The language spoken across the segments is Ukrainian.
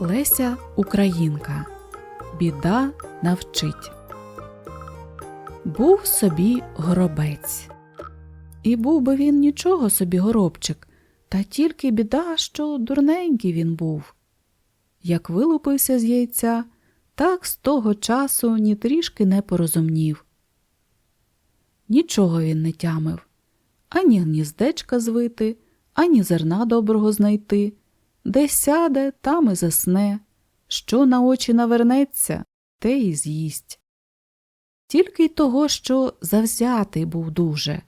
Леся Українка. Біда навчить. Був собі горобець. І був би він нічого собі горобчик, та тільки біда, що дурненький він був. Як вилупився з яйця, так з того часу ні трішки не порозумнів. Нічого він не тямив ані гніздечка звити, ані зерна доброго знайти. Де сяде, там і засне, що на очі навернеться, те й з'їсть. Тільки й того, що завзятий був дуже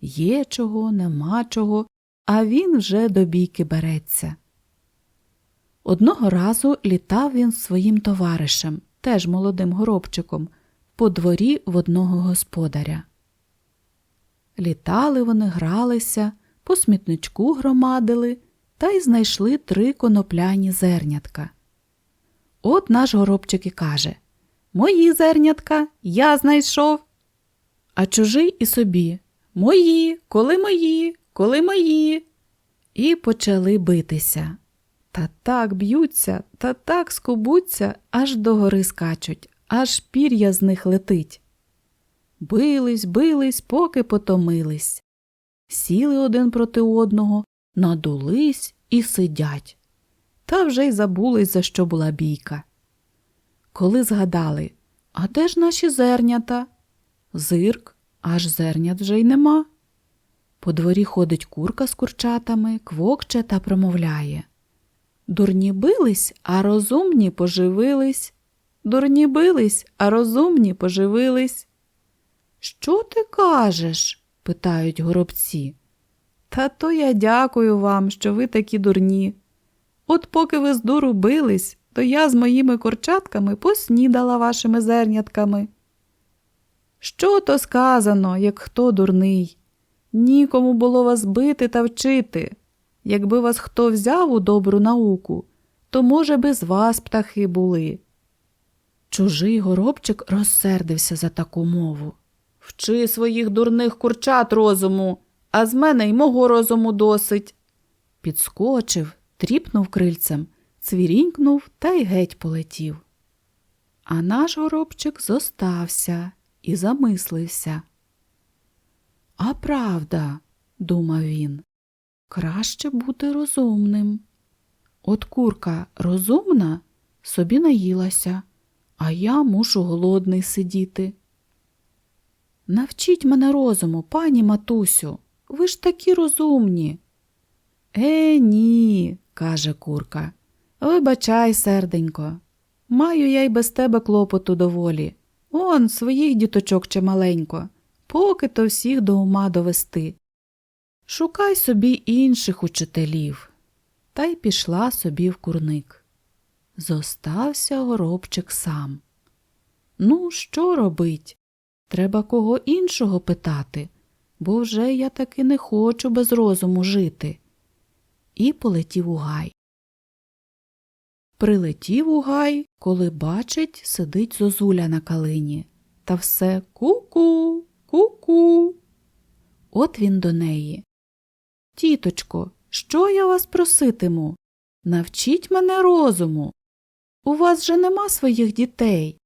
є чого, нема чого, а він вже до бійки береться. Одного разу літав він своїм товаришем, теж молодим горобчиком, по дворі в одного господаря. Літали вони, гралися, по смітничку громадили та й знайшли три конопляні зернятка. От наш горобчик і каже Мої зернятка, я знайшов. А чужий і собі Мої, коли мої, коли мої. І почали битися. Та так б'ються, та так скубуться, аж до гори скачуть, аж пір'я з них летить. Бились, бились, поки потомились. Сіли один проти одного, надулись і сидять. Та вже й забулись, за що була бійка. Коли згадали, а де ж наші зернята? Зирк, аж зернят вже й нема. По дворі ходить курка з курчатами, квокче та промовляє. Дурні бились, а розумні поживились. Дурні бились, а розумні поживились. Що ти кажеш? питають горобці. Та то я дякую вам, що ви такі дурні. От поки ви з дуру бились, то я з моїми курчатками поснідала вашими зернятками. Що то сказано, як хто дурний? Нікому було вас бити та вчити. Якби вас хто взяв у добру науку, то, може, без вас птахи були. Чужий горобчик розсердився за таку мову. Вчи своїх дурних курчат розуму, а з мене й мого розуму досить. Підскочив, тріпнув крильцем, цвірінькнув та й геть полетів. А наш горобчик зостався і замислився. А правда, думав він, краще бути розумним. От курка розумна собі наїлася, а я мушу голодний сидіти. Навчіть мене розуму, пані матусю, ви ж такі розумні. Е, ні, каже курка. Вибачай, серденько. Маю я й без тебе клопоту доволі. Он своїх діточок чималенько, поки то всіх до ума довести. Шукай собі інших учителів. Та й пішла собі в курник. Зостався горобчик сам. Ну, що робить? Треба кого іншого питати, бо вже я таки не хочу без розуму жити. І полетів у гай. Прилетів у гай, коли бачить, сидить зозуля на калині. Та все ку-ку, ку-ку. От він до неї. Тіточко, що я вас проситиму? Навчіть мене розуму. У вас же нема своїх дітей.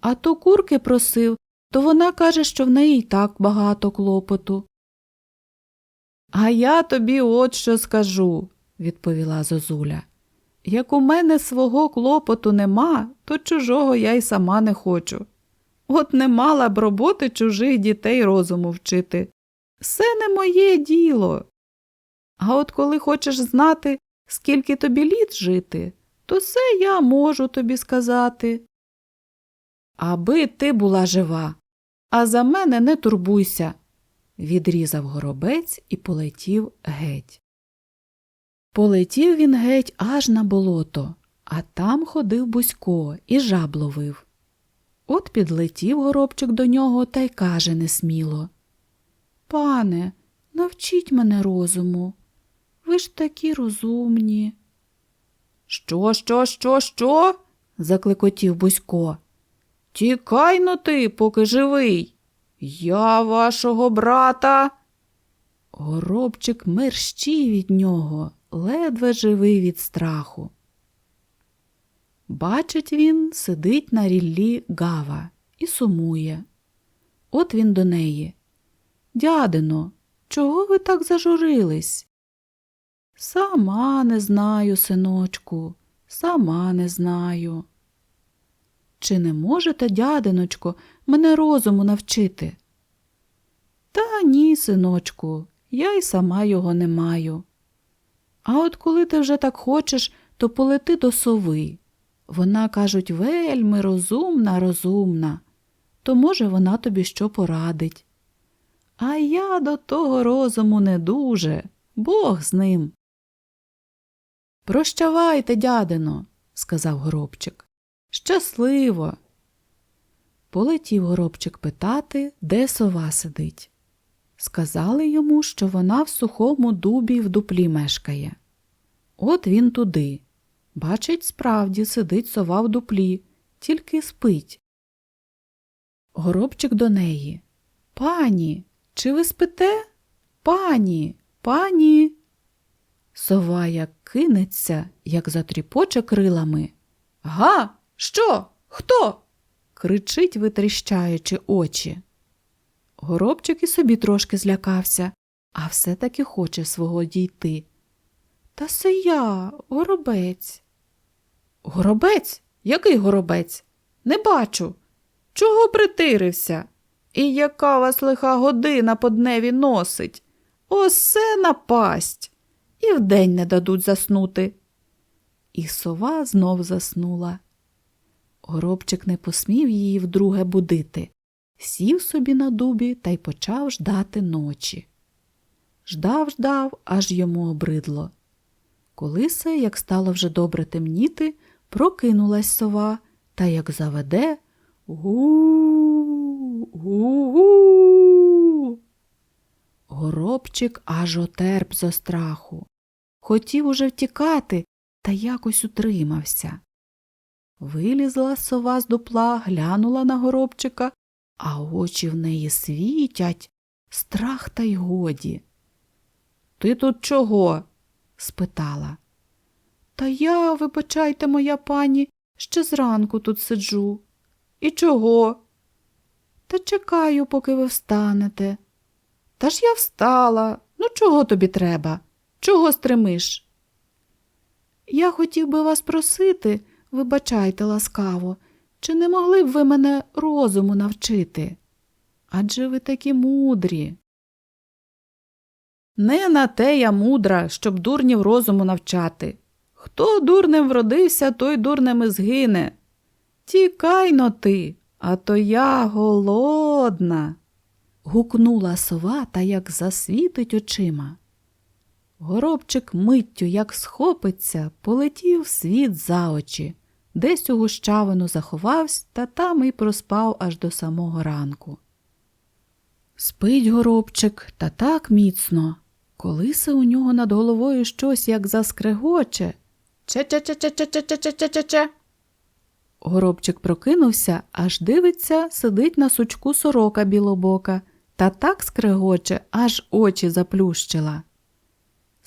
А то курки просив, то вона каже, що в неї й так багато клопоту. А я тобі от що скажу, відповіла зозуля. Як у мене свого клопоту нема, то чужого я й сама не хочу. От не мала б роботи чужих дітей розуму вчити. Все не моє діло. А от коли хочеш знати, скільки тобі літ жити, то все я можу тобі сказати. Аби ти була жива, а за мене не турбуйся, відрізав горобець і полетів геть. Полетів він геть аж на болото, а там ходив Бусько і жаб ловив. От підлетів горобчик до нього та й каже несміло Пане, навчіть мене розуму. Ви ж такі розумні. Що, що, що, що? заклекотів Бусько. Тікай но ти, поки живий. Я вашого брата. Горобчик мерщій від нього, ледве живий від страху. Бачить він, сидить на ріллі гава і сумує. От він до неї. Дядино, чого ви так зажурились? Сама не знаю, синочку, сама не знаю. Чи не можете, дядиночко, мене розуму навчити? Та ні, синочку, я й сама його не маю. А от коли ти вже так хочеш, то полети до сови. Вона, кажуть, вельми розумна, розумна, то, може, вона тобі що порадить. А я до того розуму не дуже, Бог з ним. Прощавайте, дядино, сказав горобчик. Щасливо. Полетів горобчик питати, де сова сидить. Сказали йому, що вона в сухому дубі в дуплі мешкає. От він туди. Бачить, справді сидить сова в дуплі, тільки спить. Горобчик до неї. Пані, чи ви спите? Пані, пані. Сова як кинеться, як затріпоче крилами. Га, що? Хто? кричить, витріщаючи очі. Горобчик і собі трошки злякався, а все таки хоче свого дійти. Та се я, горобець. Горобець? Який горобець? Не бачу. Чого притирився? І яка вас лиха година по дневі носить? Осе напасть. І вдень не дадуть заснути. І сова знов заснула. Горобчик не посмів її вдруге будити, сів собі на дубі та й почав ждати ночі. Ждав, ждав, аж йому обридло. Коли се, як стало вже добре темніти, прокинулась сова та як заведе гу гу гу Горобчик аж отерп зо страху. Хотів уже втікати, та якось утримався. Вилізла сова з дупла, глянула на горобчика, а очі в неї світять, страх та й годі. Ти тут чого? спитала. Та я, вибачайте, моя пані, ще зранку тут сиджу. І чого? Та чекаю, поки ви встанете. Та ж я встала. Ну, чого тобі треба? Чого стримиш? Я хотів би вас просити, вибачайте ласкаво, чи не могли б ви мене розуму навчити? Адже ви такі мудрі. Не на те я мудра, щоб дурнів розуму навчати. Хто дурним вродився, той дурним і згине. Тікай но ти, а то я голодна. гукнула сова та як засвітить очима. Горобчик миттю, як схопиться, полетів світ за очі, десь у гущавину заховався та там і проспав аж до самого ранку. Спить горобчик та так міцно, колисе у нього над головою щось як заскрегоче. Че-че-че-че-че-че-че-че-че. Горобчик прокинувся, аж дивиться, сидить на сучку сорока білобока, та так скрегоче, аж очі заплющила.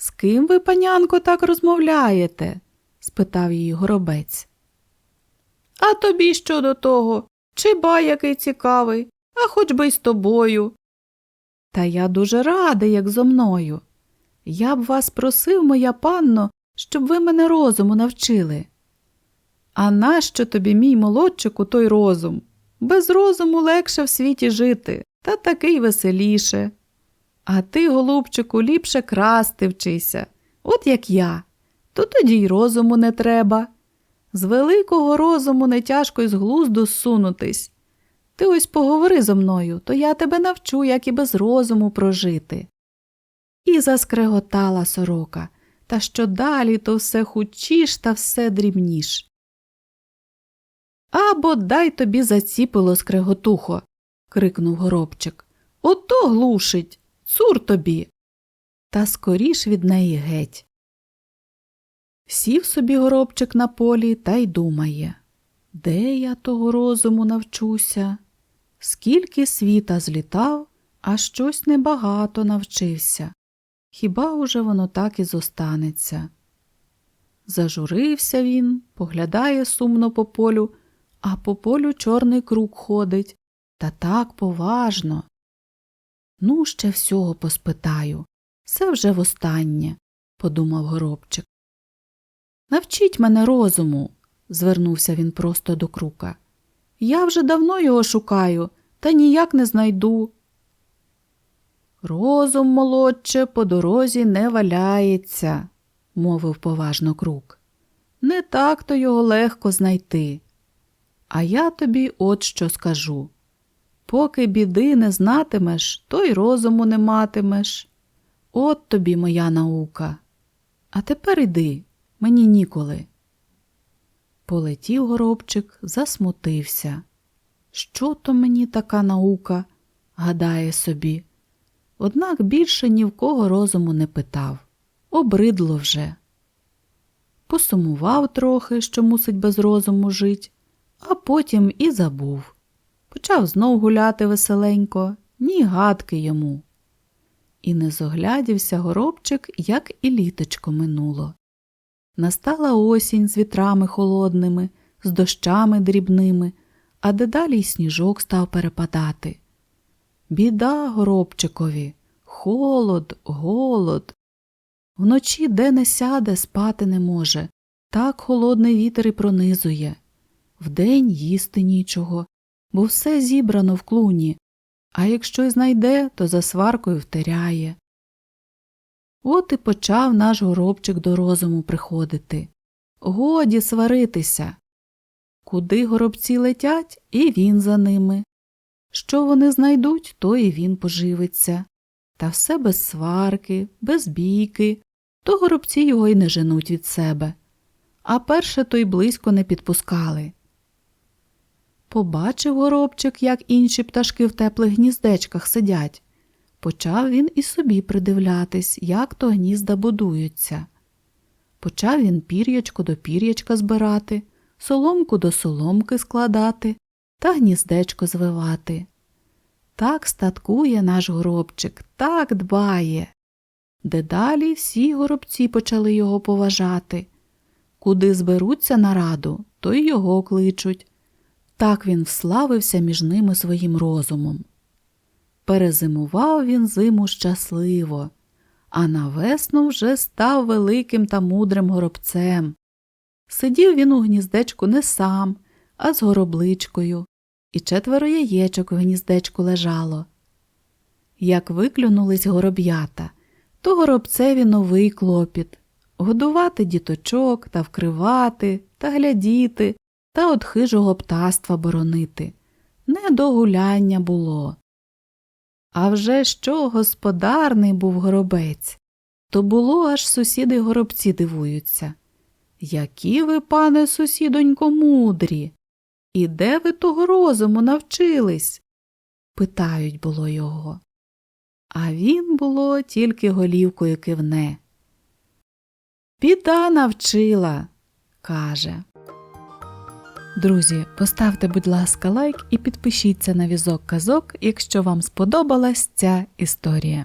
З ким ви, панянко, так розмовляєте? спитав її горобець. А тобі що до того? Чи ба який цікавий, а хоч би й з тобою. Та я дуже радий, як зо мною. Я б вас просив, моя панно, щоб ви мене розуму навчили. А нащо тобі, мій молодчику, той розум? Без розуму легше в світі жити, та такий веселіше. А ти, голубчику, ліпше красти вчися, от як я, то тоді й розуму не треба. З великого розуму не тяжко й з глузду зсунутись. Ти ось поговори зо мною, то я тебе навчу, як і без розуму прожити. І заскреготала сорока, та що далі, то все хучіш та все дрібніш. Або дай тобі заціпило скреготухо, крикнув горобчик. Ото глушить. Цур тобі. Та скоріш від неї геть. Сів собі горобчик на полі та й думає Де я того розуму навчуся? Скільки світа злітав, а щось небагато навчився. Хіба уже воно так і зостанеться? Зажурився він, поглядає сумно по полю, а по полю чорний круг ходить. Та так поважно. Ну, ще всього поспитаю. Це вже востаннє, подумав горобчик. Навчіть мене розуму, звернувся він просто до крука. Я вже давно його шукаю, та ніяк не знайду. Розум, молодче, по дорозі не валяється, мовив поважно крук. Не так то його легко знайти. А я тобі от що скажу. Поки біди не знатимеш, то й розуму не матимеш. От тобі моя наука. А тепер іди, мені ніколи. Полетів горобчик, засмутився. Що то мені така наука? гадає собі. Однак більше ні в кого розуму не питав. Обридло вже. Посумував трохи, що мусить без розуму жить, а потім і забув. Почав знов гуляти веселенько, ні гадки йому. І не зоглядівся горобчик, як і літочко минуло. Настала осінь з вітрами холодними, з дощами дрібними, а дедалі й сніжок став перепадати. Біда горобчикові, холод, голод. Вночі де не сяде, спати не може, так холодний вітер і пронизує. Вдень їсти нічого, бо все зібрано в клуні, а якщо й знайде, то за сваркою втеряє. От і почав наш горобчик до розуму приходити. Годі сваритися. Куди горобці летять, і він за ними. Що вони знайдуть, то і він поживиться. Та все без сварки, без бійки, то горобці його й не женуть від себе. А перше то й близько не підпускали. Побачив горобчик, як інші пташки в теплих гніздечках сидять. Почав він і собі придивлятись, як то гнізда будуються. Почав він пір'ячко до пір'ячка збирати, соломку до соломки складати та гніздечко звивати. Так статкує наш горобчик, так дбає. Дедалі всі горобці почали його поважати. Куди зберуться на раду, то й його кличуть. Так він вславився між ними своїм розумом. Перезимував він зиму щасливо, а на весну вже став великим та мудрим горобцем. Сидів він у гніздечку не сам, а з горобличкою, і четверо яєчок у гніздечку лежало. Як виклюнулись гороб'ята, то горобцеві новий клопіт годувати діточок та вкривати та глядіти та от хижого птаства боронити. Не до гуляння було. А вже що господарний був горобець, то було аж сусіди горобці дивуються. Які ви, пане сусідонько, мудрі, і де ви того розуму навчились? питають було його. А він було тільки голівкою кивне. Біда навчила, каже. Друзі, поставте, будь ласка, лайк і підпишіться на візок казок, якщо вам сподобалась ця історія.